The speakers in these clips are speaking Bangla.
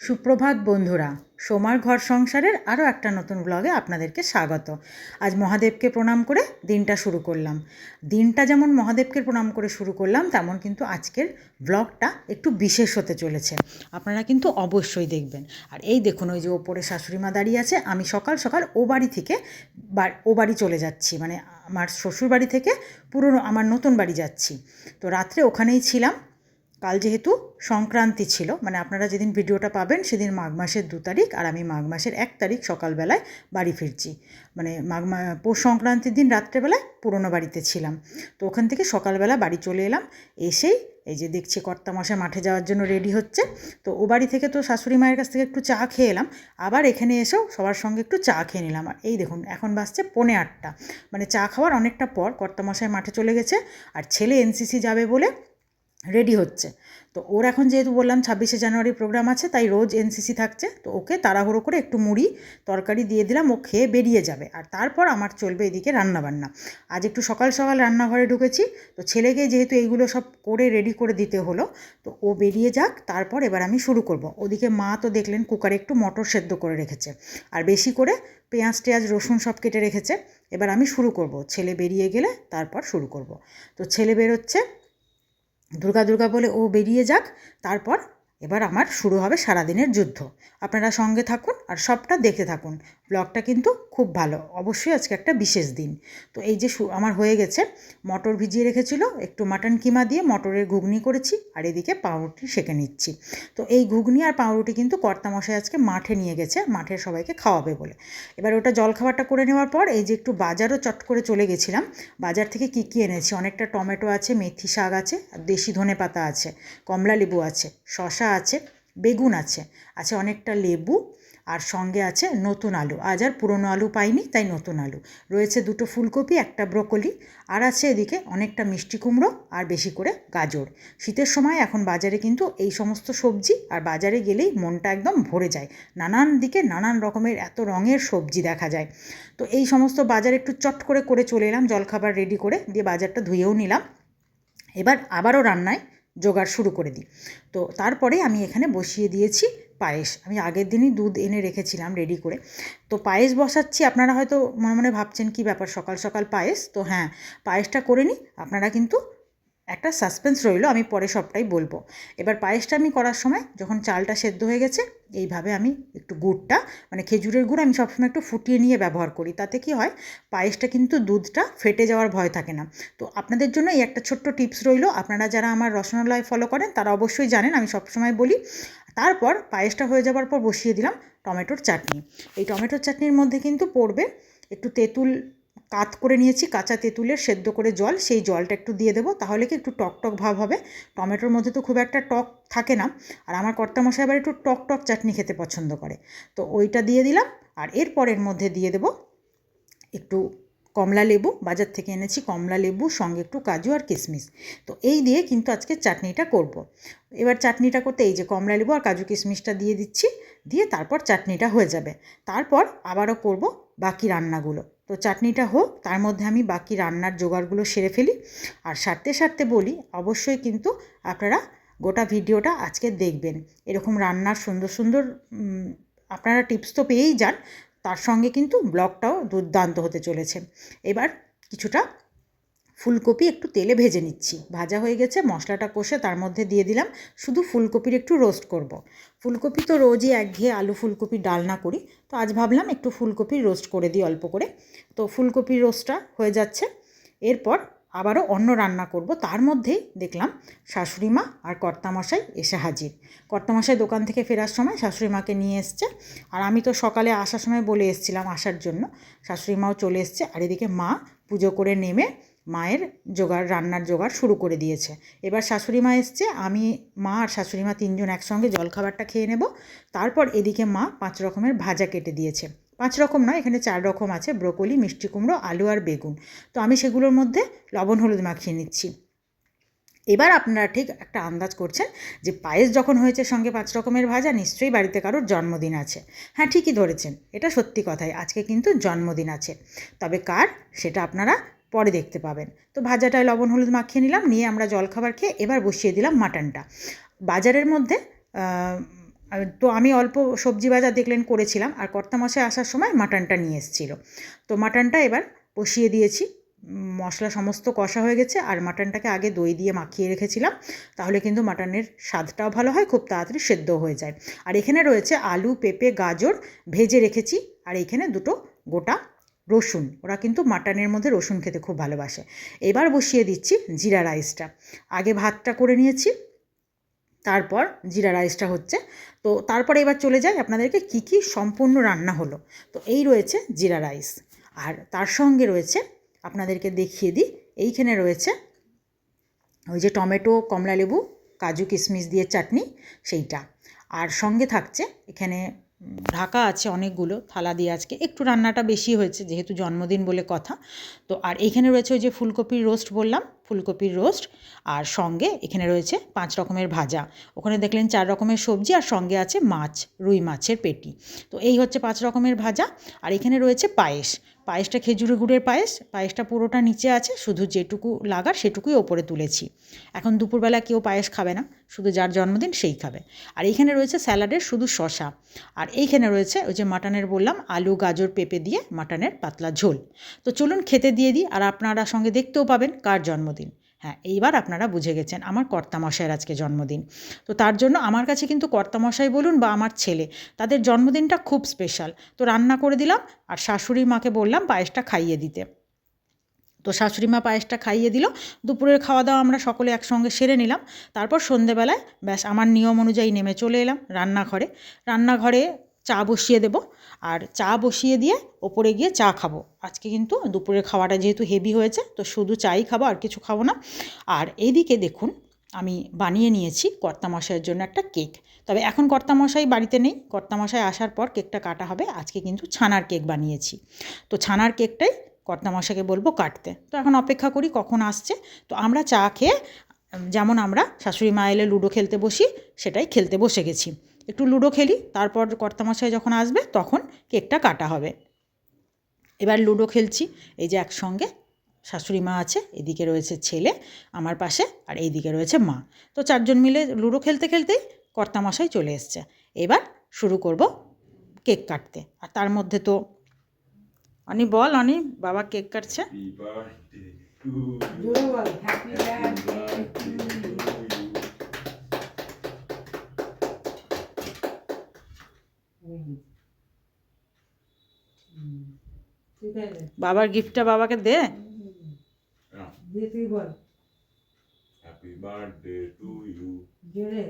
সুপ্রভাত বন্ধুরা, সোমার ঘর সংসারের আরও একটা নতুন ব্লগে আপনাদেরকে স্বাগত। আজ মহাদেবকে প্রণাম করে দিনটা শুরু করলাম। দিনটা যেমন মহাদেবকে প্রণাম করে শুরু করলাম, তেমন কিন্তু আজকের ব্লগটা একটু বিশেষ হতে চলেছে। আপনারা কিন্তু অবশ্যই দেখবেন। আর এই দেখুন, ওই যে ওপরে শাশুড়িমা দাঁড়িয়ে আছে, আমি সকাল সকাল ও বাড়ি থেকে ও বাড়ি চলে যাচ্ছি। মানে আমার শ্বশুর বাড়ি থেকে পুরনো, আমার নতুন বাড়ি যাচ্ছি। তো রাত্রে ওখানেই ছিলাম। কাল যেহেতু সংক্রান্তি ছিল মানে আপনারা যেদিন ভিডিওটা পাবেন সেদিন মাঘ মাসের দু তারিখ আর আমি মাঘ মাসের এক তারিখ সকালবেলায় বাড়ি ফিরছি। মানে মাঘ মা, পৌষ সংক্রান্তির দিন রাত্রেবেলায় পুরনো বাড়িতে ছিলাম। তো ওখান থেকে সকালবেলা বাড়ি চলে এলাম, এসেই এই যে দেখছি কর্তা কর্তামশাই মাঠে যাওয়ার জন্য রেডি হচ্ছে। তো ও বাড়ি থেকে তো শাশুড়ি মায়ের কাছ থেকে একটু চা খেয়ে এলাম, আবার এখানে এসেও সবার সঙ্গে একটু চা খেয়ে নিলাম। আর এই দেখুন, এখন বাসছে পৌনে আটটা। মানে চা খাওয়ার অনেকটা পর কর্তামশাই মাঠে চলে গেছে, আর ছেলে এনসিসি যাবে বলে রেডি হচ্ছে। তো ওর এখন যেহেতু বললাম ছাব্বিশে জানুয়ারি প্রোগ্রাম আছে, তাই রোজ এনসিসি থাকছে। তো ওকে তাড়াহুড়ো করে একটু মুড়ি, তরকারি দিয়ে দিলাম, ও খেয়ে বেরিয়ে যাবে। আর তারপর আমার চলবে এদিকে রান্নাবান্না। আজ একটু সকাল সকাল রান্নাঘরে ঢুকেছি। তো ছেলেকে যেহেতু এইগুলো সব করে রেডি করে দিতে হলো, তো ও বেরিয়ে যাক, তারপর এবার আমি শুরু করব। ওদিকে মা তো দেখলেন কুকারে একটু মটর সেদ্ধ করে রেখেছে। আর বেশি করে পেঁয়াজ টেয়াজ রসুন সব কেটে রেখেছে। এবার আমি শুরু করব। ছেলে বেরিয়ে গেলে তারপর শুরু করব। তো ছেলে বেরোচ্ছে দুর্গা দুর্গা বলে ও বেরিয়ে যাক তারপর এবার আমার শুরু হবে সারাদিনের যুদ্ধ। আপনারা সঙ্গে থাকুন আর সবটা দেখতে থাকুন। ব্লগটা কিন্তু খুব ভালো। অবশ্যই আজকে একটা বিশেষ দিন। তো এই যে আমার হয়ে গেছে, মটর ভিজিয়ে রেখেছিল, একটু মাটন কিমা দিয়ে মটরের ঘুগনি করেছি আর এদিকে পাউরুটি সেঁকে নিচ্ছি। তো এই ঘুগনি আর পাউরুটি কিন্তু কর্তামশাই আজকে মাঠে নিয়ে গেছে, মাঠের সবাইকে খাওয়াবে বলে। এবার ওটা জলখাবারটা করে নেওয়ার পর এই যে একটু বাজারও চট করে চলে গেছিলাম। বাজার থেকে কী কী এনেছি? অনেকটা টমেটো আছে, মেথি শাক আছে, আর দেশি ধনে পাতা আছে কমলা লেবু আছে শশা আছে, বেগুন আছে আছে অনেকটা লেবু আর সঙ্গে আছে নতুন আলু। আজ আর পুরনো আলু পাইনি, তাই নতুন আলু। রয়েছে দুটো ফুলকপি, একটা ব্রোকলি আর আছে এদিকে অনেকটা মিষ্টি কুমড়ো আর বেশি করে গাজর। শীতের সময় এখন বাজারে কিন্তু এই সমস্ত সবজি আর বাজারে গেলেই মনটা একদম ভরে যায়। নানান দিকে নানান রকমের এত রঙের সবজি দেখা যায়। তো এই সমস্ত বাজার একটু চট করে করে চলে এলাম, জলখাবার রেডি করে দিয়ে বাজারটা ধুয়েও নিলাম। এবার আবারও রান্নায় জোগাড় শুরু করে দিই। তো তারপরে আমি এখানে বসিয়ে দিয়েছি পায়েস। আমি আগের দিনই দুধ এনে রেখেছিলাম রেডি করে। তো পায়েস বসাচ্ছি, আপনারা হয়তো মনে মনে ভাবছেন, কি ব্যাপার? সকাল সকাল পায়েস? তো হ্যাঁ পায়েসটা করে নিই। আপনারা কিন্তু একটা সাসপেন্স রইল, আমি পরে সবটাই বলব। এবার পায়েসটা আমি করার সময় যখন চালটা সেদ্ধ হয়ে গেছে, এইভাবে আমি একটু গুড়টা মানে খেজুরের গুড় আমি সবসময় একটু ফুটিয়ে নিয়ে ব্যবহার করি। তাতে কি হয়, পায়েসটা কিন্তু দুধটা ফেটে যাওয়ার ভয় থাকে না। তো আপনাদের জন্য এই একটা ছোট্ট টিপস রইল, আপনারা যারা আমার রসনালয় ফলো করেন, তারা অবশ্যই জানেন, আমি সবসময় বলি, তারপর পায়েসটা হয়ে যাওয়ার পর বসিয়ে দিলাম টমেটোর চাটনি। এই টমেটোর চাটনির মধ্যে কিন্তু পড়বে একটু তেঁতুল কাত করে নিয়েছি, কাঁচা তেঁতুলের সেদ্ধ করে জল, সেই জলটা একটু দিয়ে দেবো। তাহলে কি একটু টক টক ভাব হবে? টমেটোর মধ্যে তো খুব একটা টক থাকে না। আর আমার কর্তামশাই আবার একটু টক টক চাটনি খেতে পছন্দ করে। তো ওইটা দিয়ে দিলাম। আর এরপরের মধ্যে দিয়ে দেবো একটু কমলা লেবু। বাজার থেকে এনেছি কমলা লেবু, সঙ্গে একটু কাজু আর কিশমিশ। তো এই দিয়ে কিন্তু আজকে চাটনিটা করব। এবার চাটনিটা করতে এই যে কমলা লেবু আর কাজু কিশমিশটা দিয়ে দিচ্ছি। দিয়ে তারপর চাটনিটা হয়ে যাবে। তারপর আবারও করব বাকি রান্নাগুলো। তো চাটনিটা হোক, তার মধ্যে আমি বাকি রান্নার জোগাড়গুলো সেরে ফেলি। আর সারতে সারতে বলি, অবশ্যই কিন্তু আপনারা গোটা ভিডিওটা আজকে দেখবেন। এরকম রান্নার সুন্দর সুন্দর আপনারা টিপস তো পেয়েই যান, তার সঙ্গে কিন্তু ব্লগটাও দুর্দান্ত হতে চলেছে। এবার কিছুটা ফুলকপি একটু তেলে ভেজে নিচ্ছি। ভাজা হয়ে গেছে, মশলাটা কষে তার মধ্যে দিয়ে দিলাম। শুধু ফুলকপির একটু রোস্ট করব। ফুলকপি তো রোজই একঘেয়ে আলু ফুলকপি ডালনা করি, তো আজ ভাবলাম একটু ফুলকপির রোস্ট করে দিই অল্প করে। তো ফুলকপির রোস্টটা হয়ে যাচ্ছে। এরপর আবারও অন্য রান্না করব। তার মধ্যেই দেখলাম শাশুড়ি মা আর কর্তামশাই এসে হাজির। কর্তামশাই দোকান থেকে ফেরার সময় শাশুড়ি মাকে নিয়ে এসছে। আর আমি তো সকালে আসার সময় বলে এসেছিলাম আসার জন্য। শাশুড়ি মাও চলে এসছে। আর এদিকে মা পুজো করে নেমে মায়ের জোগাড়, রান্নার জোগাড় শুরু করে দিয়েছে। এবার শাশুড়ি মা এসছে, আমি, মা আর শাশুড়ি মা তিনজন একসঙ্গে জলখাবারটা খেয়ে নেব। তারপর এদিকে মা পাঁচ রকমের ভাজা কেটে দিয়েছে। পাঁচ রকম নয়, এখানে চার রকম আছে, ব্রোকলি, মিষ্টি কুমড়ো, আলু আর বেগুন। তো আমি সেগুলোর মধ্যে লবণ, হলুদ মাখিয়ে নিচ্ছি। এবার আপনারা ঠিক একটা আন্দাজ করছেন যে পায়েস যখন হয়েছে সঙ্গে পাঁচ রকমের ভাজা, নিশ্চয়ই বাড়িতে কারোর জন্মদিন আছে। হ্যাঁ ঠিকই ধরেছেন, এটা সত্যি কথাই, আজকে কিন্তু জন্মদিন আছে। তবে কার, সেটা আপনারা পরে দেখতে পাবেন। তো ভাজাটায় লবণ, হলুদ মাখিয়ে নিলাম, নিয়ে আমরা জলখাবার খেয়ে এবার বসিয়ে দিলাম মাটনটা। বাজারের মধ্যে তো আমি অল্প সবজি বাজার দেখলেন করেছিলাম, আর কর্তামশাই আসার সময় মাটনটা নিয়ে এসেছিল। তো মাটনটা এবার বসিয়ে দিয়েছি। মশলা সমস্ত কষা হয়ে গেছে, আর মাটনটাকে আগে দই দিয়ে মাখিয়ে রেখেছিলাম, তাহলে কিন্তু মাটনের স্বাদটাও ভালো হয়, খুব তাড়াতাড়ি সেদ্ধ হয়ে যায়। আর এখানে রয়েছে আলু, পেঁপে, গাজর ভেজে রেখেছি, আর এখানে দুটো গোটা রসুন। ওরা কিন্তু মাটনের মধ্যে রসুন খেতে খুব ভালোবাসে। এবার বসিয়ে দিচ্ছি জিরা রাইসটা। আগে ভাতটা করে নিয়েছি, তারপর জিরা রাইসটা হচ্ছে। তো তারপরে এবার চলে যাই, আপনাদেরকে কি কি সম্পূর্ণ রান্না হলো। তো এই রয়েছে জিরা রাইস। আর তার সঙ্গে রয়েছে, আপনাদেরকে দেখিয়ে দিই, এইখানে রয়েছে ওই যে টমেটো কমলা লেবু কাজু কিশমিশ দিয়ে চাটনি, সেইটা। আর সঙ্গে থাকছে এখানে ঢাকা আছে অনেকগুলো, থালা দিয়ে আজকে। একটু রান্নাটা বেশি হয়েছে যেহেতু জন্মদিন বলে কথা। তো আর এখানে রয়েছে ওই যে ফুলকপির রোস্ট বললাম। ফুলকপির রোস্ট আর সঙ্গে এখানে রয়েছে পাঁচ রকমের ভাজা। ওখানে দেখলেন চার রকমের সবজি আর সঙ্গে আছে মাছ, রুই মাছের পেটি। তো এই হচ্ছে পাঁচ রকমের ভাজা আর এখানে রয়েছে পায়েস। পায়েসটা খেজুরের গুড়ের পায়েস, পায়েসটা পুরোটা নিচে আছে, শুধু যেটুকু লাগার সেটুকুই ওপরে তুলেছি। এখন দুপুরবেলা কেউ পায়েস খাবে না, শুধু যার জন্মদিন সেই খাবে। আর এইখানে রয়েছে স্যালাডের শুধু শশা আর এইখানে রয়েছে ওই যে মাটনের বললাম, আলু, গাজর, পেঁপে দিয়ে মাটনের পাতলা ঝোল। তো চলুন খেতে দিয়ে দিই আর আপনারা সঙ্গে দেখতেও পাবেন কার জন্মদিন। হ্যাঁ এইবার আপনারা বুঝে গেছেন আমার কর্তামশাইয়ের আজকে জন্মদিন। তো তার জন্য আমার কাছে কিন্তু কর্তামশাই বলুন বা আমার ছেলে, তাদের জন্মদিনটা খুব স্পেশাল তো রান্না করে দিলাম আর শাশুড়ি মাকে বললাম পায়েসটা খাইয়ে দিতে। তো শাশুড়ি মা পায়েসটা খাইয়ে দিল, দুপুরের খাওয়া দাওয়া আমরা সকলে একসঙ্গে সেরে নিলাম। তারপর সন্ধেবেলায় ব্যাস আমার নিয়ম অনুযায়ী নেমে চলে এলাম রান্নাঘরে। রান্নাঘরে চা বসিয়ে দেব। আর চা বসিয়ে দিয়ে ওপরে গিয়ে চা খাব। আজকে কিন্তু দুপুরের খাওয়াটা যেহেতু হেভি হয়েছে, তো শুধু চাই খাব, আর কিছু খাব না। আর এইদিকে দেখুন, আমি বানিয়ে নিয়েছি কর্তামশাইয়ের জন্য একটা কেক। তবে এখন কর্তামশাই বাড়িতে নেই। কর্তামশাই আসার পর কেকটা কাটা হবে। আজকে কিন্তু ছানার কেক বানিয়েছি। তো ছানার কেকটাই কর্তামশাকে বলব কাটতে। তো এখন অপেক্ষা করি কখন আসছে। তো আমরা চা খেয়ে, যেমন আমরা শাশুড়ি মা এলে লুডো খেলতে বসি, সেটাই খেলতে বসে গেছি। একটু লুডো খেলি তারপর কর্তামশাই যখন আসবে তখন কেকটা কাটা হবে। এবার লুডো খেলছি এই যে একসঙ্গে শাশুড়ি মা আছে এদিকে রয়েছে ছেলে আমার পাশে আর এইদিকে রয়েছে মা। তো চারজন মিলে লুডো খেলতে খেলতেই কর্তামশাই চলে এসছে। এবার শুরু করব কেক কাটতে। আর তার মধ্যে তো অনি বল অনি বাবা কেক কাটছে Happy birthday to you. জোরে বল happy birthday Happy birthday to you. ঠিক আছে বাবার গিফটটা বাবাকে দে Yeah. তুই বল Happy birthday to you. জোরে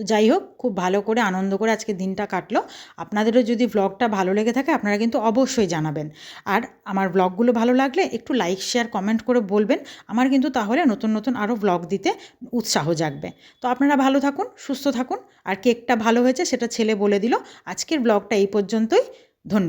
তো যাই হোক, খুব ভালো করে, আনন্দ করে আজকে দিনটা কাটলো। আপনাদেরও যদি ব্লগটা ভালো লেগে থাকে, আপনারা কিন্তু অবশ্যই জানাবেন। আর আমার ব্লগগুলো ভালো লাগলে একটু লাইক শেয়ার কমেন্ট করে বলবেন। আমার কিন্তু তাহলে নতুন নতুন আরও ব্লগ দিতে উৎসাহ জাগবে। তো আপনারা ভালো থাকুন, সুস্থ থাকুন। আর কেকটা ভালো হয়েছে, সেটা ছেলে বলে দিল। আজকের ব্লগটা এই পর্যন্তই। ধন্যবাদ।